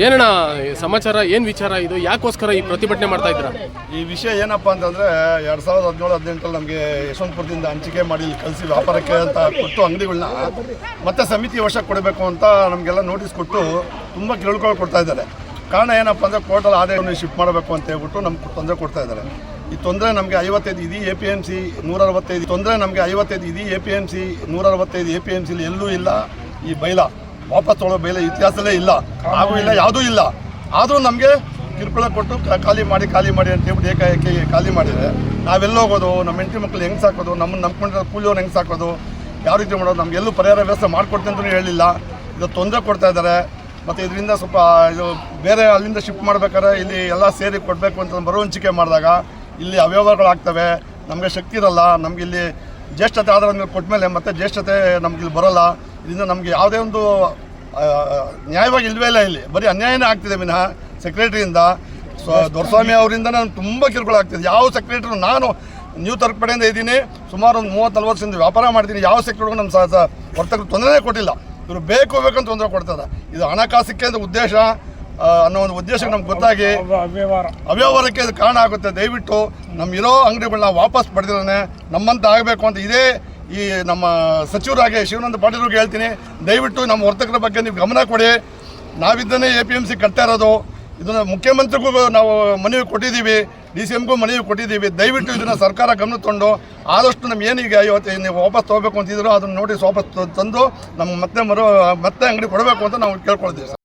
ಏನಣ್ಣ ಸಮಾಚಾರ, ಏನು ವಿಚಾರ ಇದು? ಯಾಕೋಸ್ಕರ ಈ ಪ್ರತಿಭಟನೆ ಮಾಡ್ತಾ ಇದ್ದೀರಾ? ಈ ವಿಷಯ ಏನಪ್ಪ ಅಂತಂದ್ರೆ ಎರಡು ಸಾವಿರದ ಹದಿನೇಳು ಹದಿನೆಂಟರಲ್ಲಿ ನಮಗೆ ಯಶವಂತಪುರದಿಂದ ಹಂಚಿಕೆ ಮಾಡಿ ಇಲ್ಲಿ ಕಲಿಸಿ ವ್ಯಾಪಾರಕ್ಕೆ ಅಂತ ಕೊಟ್ಟು ಅಂಗಡಿಗಳನ್ನ ಮತ್ತೆ ಸಮಿತಿ ವರ್ಷ ಕೊಡಬೇಕು ಅಂತ ನಮಗೆಲ್ಲ ನೋಟಿಸ್ ಕೊಟ್ಟು ತುಂಬ ಕೇಳ್ಕೊಳ್ ಕೊಡ್ತಾ ಇದ್ದಾರೆ. ಕಾರಣ ಏನಪ್ಪ ಅಂದರೆ ಕೋರ್ಟಲ್ಲಿ ಆದಾಯವನ್ನು ಶಿಫ್ಟ್ ಮಾಡಬೇಕು ಅಂತ ಹೇಳ್ಬಿಟ್ಟು ನಮ್ಗೆ ತೊಂದರೆ ಕೊಡ್ತಾ ಇದ್ದಾರೆ. ಈ ತೊಂದರೆ ನಮಗೆ ಐವತ್ತೈದು ಇದೀ ಎ ಪಿ ಎಂ ಸಿ ನೂರ ಅರವತ್ತೈದು ತೊಂದರೆ ನಮಗೆ ಐವತ್ತೈದು ಇದೀ ಎ ಪಿ ಎಂ ಸಿ ನೂರ ಅರವತ್ತೈದು ಎ ಪಿ ಎಂ ಸಿಲಿ ಎಲ್ಲೂ ಇಲ್ಲ. ಈ ಬೈಲ ವಾಪಸ್ ತೊಗೊಳ್ಳೋ ಬೇಲೆ ಇತಿಹಾಸದಲ್ಲೇ ಇಲ್ಲ. ಹಾಗೂ ಇಲ್ಲ, ಯಾವುದೂ ಇಲ್ಲ. ಆದರೂ ನಮಗೆ ಕಿರುಕುಳ ಕೊಟ್ಟು ಖಾಲಿ ಮಾಡಿ ಖಾಲಿ ಮಾಡಿ ಅಂತ ಹೇಳ್ಬಿಟ್ಟು ಏಕಾಏಕಿ ಖಾಲಿ ಮಾಡಿದರೆ ನಾವೆಲ್ಲ ಹೋಗೋದು, ನಮ್ಮ ಹೆಂಡತಿ ಮಕ್ಕಳು ಹೆಂಗೆ ಸಾಕೋದು ನಮ್ಮನ್ನು ನಂಬ್ಕೊಂಡಿರೋ ಕೂಲಿಯವ್ರು ಹೆಂಗೆ ಸಾಕೋದು, ಯಾವ ರೀತಿ ಮಾಡೋದು, ನಮ್ಗೆ ಎಲ್ಲೂ ಪರಿಹಾರ ವ್ಯವಸ್ಥೆ ಮಾಡಿಕೊಡ್ತೀನಿ ಅಂತಲೂ ಹೇಳಿಲ್ಲ. ಇದು ತೊಂದರೆ ಕೊಡ್ತಾ ಇದ್ದಾರೆ. ಮತ್ತು ಇದರಿಂದ ಸ್ವಲ್ಪ ಇದು ಬೇರೆ ಅಲ್ಲಿಂದ ಶಿಫ್ಟ್ ಮಾಡ್ಬೇಕಾದ್ರೆ ಇಲ್ಲಿ ಎಲ್ಲ ಸೇರಿ ಕೊಡಬೇಕು ಅಂತ ಮರುಹಂಚಿಕೆ ಮಾಡಿದಾಗ ಇಲ್ಲಿ ಅವ್ಯವಹಾರಗಳಾಗ್ತವೆ ನಮಗೆ ಶಕ್ತಿ ಇರಲ್ಲ. ನಮಗೆ ಇಲ್ಲಿ ಜ್ಯೇಷ್ಠತೆ ಆಧಾರದ ಮೇಲೆ ಕೊಟ್ಟ ಮೇಲೆ ಮತ್ತೆ ಜ್ಯೇಷ್ಠತೆ ನಮ್ಗೆ ಇಲ್ಲಿ ಬರೋಲ್ಲ. ಇದರಿಂದ ನಮಗೆ ಯಾವುದೇ ಒಂದು ನ್ಯಾಯವಾಗಿ ಇಲ್ವೇ ಇಲ್ಲ ಇಲ್ಲಿ. ಬರೀ ಅನ್ಯಾಯನೇ ಆಗ್ತಿದೆ ವಿನಃ ಸೆಕ್ರೆಟರಿಯಿಂದ. ದೊರಸ್ವಾಮಿ ದೊರೆಸ್ವಾಮಿ ಅವರಿಂದ ನಾನು ತುಂಬ ಕಿರುಕುಳ ಆಗ್ತಿದೆ. ಯಾವ ಸೆಕ್ರೆಟರಿ ನಾನು ನ್ಯೂ ತರ್ಕಪಡೆಯಿಂದ ಇದ್ದೀನಿ. ಸುಮಾರು ಒಂದು ಮೂವತ್ತು ನಲ್ವತ್ತು ವರ್ಷದಿಂದ ವ್ಯಾಪಾರ ಮಾಡ್ತೀನಿ. ಯಾವ ಸೆಕ್ರೆಟರಿಗೂ ನಮ್ಮ ಸಹ ವರ್ತಕರು ತೊಂದರೆನೇ ಕೊಟ್ಟಿಲ್ಲ. ಇವರು ಬೇಕು ಬೇಕಂತ ತೊಂದರೆ ಕೊಡ್ತಾರೆ ಇದು ಹಣಕಾಸಿಕ್ಕೆ ಅಂತ ಉದ್ದೇಶ ಅನ್ನೋ ಒಂದು ಉದ್ದೇಶ ನಮ್ಗೆ ಗೊತ್ತಾಗಿ ಅವ್ಯವಹಾರಕ್ಕೆ ಅದು ಕಾರಣ ಆಗುತ್ತೆ. ದಯವಿಟ್ಟು ನಮ್ಮಿರೋ ಅಂಗಡಿಗಳನ್ನ ವಾಪಸ್ ಪಡೆದಿರೋನೆ. ನಮ್ಮಂತ ಆಗಬೇಕು ಅಂತ ಇದೇ ಈ ನಮ್ಮ ಸಚಿವರಾಗಿ ಶಿವಾನಂದ ಪಾಟೀಲ್ರಿಗೆ ಹೇಳ್ತೀನಿ, ದಯವಿಟ್ಟು ನಮ್ಮ ವರ್ತಕರ ಬಗ್ಗೆ ನೀವು ಗಮನ ಕೊಡಿ. ನಾವಿದ್ದನೇ ಎ ಪಿ ಎಂ ಸಿ ಕಟ್ತಾ ಇರೋದು. ಇದನ್ನು ಮುಖ್ಯಮಂತ್ರಿಗೂ ನಾವು ಮನವಿ ಕೊಟ್ಟಿದ್ದೀವಿ ಡಿ ಸಿ ಎಮ್ಗೂ ಮನವಿ ಕೊಟ್ಟಿದ್ದೀವಿ. ದಯವಿಟ್ಟು ಇದನ್ನು ಸರ್ಕಾರ ಗಮನ ತಗೊಂಡು ಆದಷ್ಟು ನಮ್ಗೆ ಏನೀಗ ಇವತ್ತು ನೀವು ವಾಪಸ್ ತೊಗೋಬೇಕು ಅಂತಿದ್ರು ಅದನ್ನು ನೋಟಿಸ್ ವಾಪಸ್ ತಂದು, ನಮ್ಗೆ ಮತ್ತೆ ಮರು, ಮತ್ತೆ ಅಂಗಡಿ ಕೊಡಬೇಕು ಅಂತ ನಾವು ಕೇಳ್ಕೊಳ್ತೀವಿ